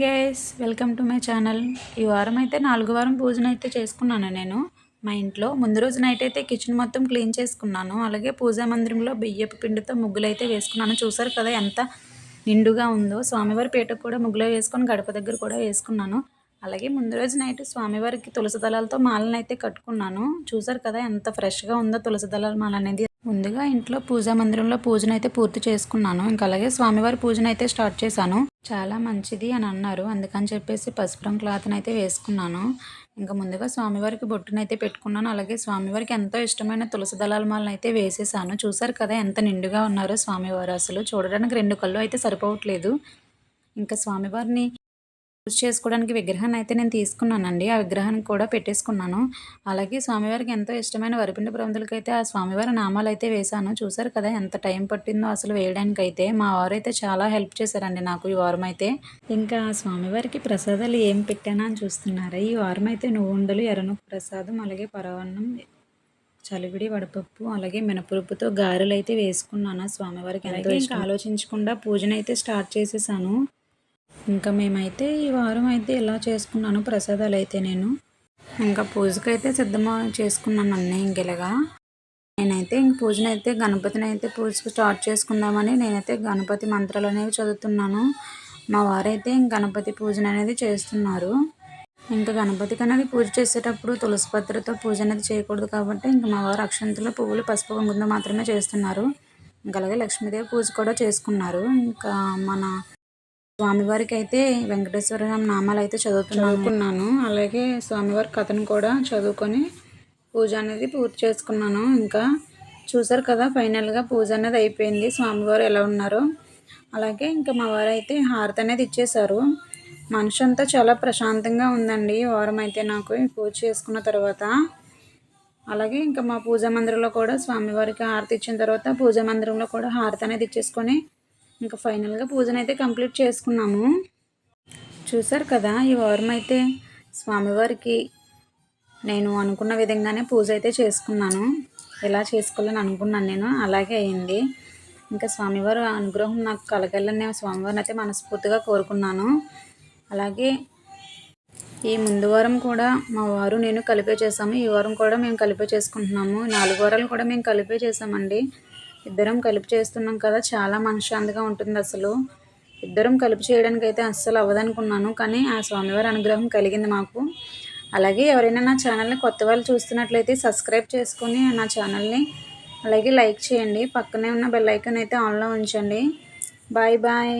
Guys welcome to my channel ఈ వారం అయితే నాలుగు వారం పూజన అయితే చేసుకున్నాను నేను మా ఇంట్లో. ముందు రోజు నైట్ అయితే కిచెన్ మొత్తం క్లీన్ చేసుకున్నాను. అలాగే పూజా మందిరంలో బియ్యపు పిండితో ముగ్గులు అయితే వేసుకున్నాను. చూసారు కదా ఎంత నిండుగా ఉందో. స్వామివారి పీటకు కూడా ముగ్గులో వేసుకొని గడప దగ్గర కూడా వేసుకున్నాను. అలాగే ముందు రోజు నైట్ స్వామివారికి తులసి దళాలతో మాలను అయితే కట్టుకున్నాను. చూసారు కదా ఎంత ఫ్రెష్గా ఉందో తులసి దళాల మాల అనేది. ముందుగా ఇంట్లో పూజా మందిరంలో పూజను అయితే పూర్తి చేసుకున్నాను. ఇంకా అలాగే స్వామివారి పూజను అయితే స్టార్ట్ చేశాను. చాలా మంచిది అని అన్నారు. అందుకని చెప్పేసి పసుపు రంగు క్లాత్ని అయితే వేసుకున్నాను. ఇంకా ముందుగా స్వామివారికి బొట్టును అయితే పెట్టుకున్నాను. అలాగే స్వామివారికి ఎంతో ఇష్టమైన తులసి దళాల మాలను అయితే వేసేసాను. చూసారు కదా ఎంత నిండుగా ఉన్నారో స్వామివారు అసలు. చూడడానికి రెండు కళ్ళు అయితే సరిపోవట్లేదు. ఇంకా స్వామివారిని పూజ చేసుకోవడానికి విగ్రహాన్ని అయితే నేను తీసుకున్నానండి. ఆ విగ్రహాన్ని కూడా పెట్టేసుకున్నాను. అలాగే స్వామివారికి ఎంతో ఇష్టమైన వరిపిండి ప్రబంధులకి అయితే ఆ స్వామివారి నామాలు అయితే వేశాను. చూసారు కదా ఎంత టైం పట్టిందో అసలు వేయడానికి అయితే మా వారు అయితే చాలా హెల్ప్ చేశారండి నాకు ఈ వారం అయితే. ఇంకా స్వామివారికి ప్రసాదాలు ఏం పెట్టానా అని చూస్తున్నారా? ఈ వారం అయితే నువ్వు ఉండలు ప్రసాదం అలాగే పరవన్నం చలివిడి వడపప్పు అలాగే మినపరుపుతో గారెలు అయితే వేసుకున్నాను. స్వామివారికి ఎంతో ఆలోచించకుండా పూజనైతే స్టార్ట్ చేసేసాను. ఇంకా మేమైతే ఈ వారం అయితే ఇలా చేసుకున్నాను ప్రసాదాలు అయితే నేను. ఇంకా పూజకైతే సిద్ధం చేసుకున్నాను అన్నీ ఇంకెలాగా నేనైతే ఇంక పూజనైతే అయితే గణపతిని అయితే పూజ స్టార్ట్ చేసుకుందామని నేనైతే గణపతి మంత్రాలు అనేవి చదువుతున్నాను. మా వారైతే ఇంక గణపతి పూజన అనేది చేస్తున్నారు. ఇంకా గణపతికి అనేది పూజ చేసేటప్పుడు తులసి పత్రతో పూజ అనేది చేయకూడదు కాబట్టి ఇంకా మా వారు అక్షంతలో పువ్వులు పసుపు కుంకుమ మాత్రమే చేస్తున్నారు. ఇంకా అలాగే లక్ష్మీదేవి పూజ కూడా చేసుకున్నారు. ఇంకా మన స్వామివారికి అయితే వెంకటేశ్వర నామాలు అయితే చదువుతున్నాను. అలాగే స్వామివారి కథను కూడా చదువుకొని పూజ అనేది పూర్తి చేసుకున్నాను. ఇంకా చూసారు కదా ఫైనల్గా పూజ అనేది అయిపోయింది. స్వామివారు ఎలా ఉన్నారో. అలాగే ఇంకా మా వారు అయితే హారతి అనేది ఇచ్చేశారు. మనిషి అంతా చాలా ప్రశాంతంగా ఉందండి. వారం అయితే నాకు పూజ చేసుకున్న తర్వాత. అలాగే ఇంకా మా పూజా మందిరంలో కూడా స్వామివారికి హారతి ఇచ్చిన తర్వాత పూజా మందిరంలో కూడా హారతి అనేది ఇచ్చేసుకొని ఇంకా ఫైనల్గా పూజను అయితే కంప్లీట్ చేసుకున్నాము. చూసారు కదా ఈ వారం అయితే స్వామివారికి నేను అనుకున్న విధంగానే పూజ అయితే చేసుకున్నాను. ఎలా చేసుకోవాలని అనుకున్నాను నేను అలాగే అయింది. ఇంకా స్వామివారు అనుగ్రహం నాకు కలగాలని నేను స్వామివారిని అయితే మనస్ఫూర్తిగా కోరుకున్నాను. అలాగే ఈ ముందు వారం కూడా మా వారు నేను కలిపే చేసాము ఈ వారం కూడా మేము కలిపే చేసుకుంటున్నాము నాలుగు వారాలు కూడా మేము కలిపే చేసామండి ఇద్దరం కలిపి చేస్తున్నాం కదా చాలా మనశ్శాంతిగా ఉంటుంది అసలు. ఇద్దరం కలిపి చేయడానికి అయితే అస్సలు అవ్వదనుకున్నాను కానీ ఆ స్వామివారి అనుగ్రహం కలిగింది మాకు. అలాగే ఎవరైనా నా ఛానల్ని కొత్త వాళ్ళు చూస్తున్నట్లయితే సబ్స్క్రైబ్ చేసుకుని నా ఛానల్ని అలాగే లైక్ చేయండి. పక్కనే ఉన్న బెల్ ఐకాన్ అయితే ఆన్లో ఉంచండి. Bye bye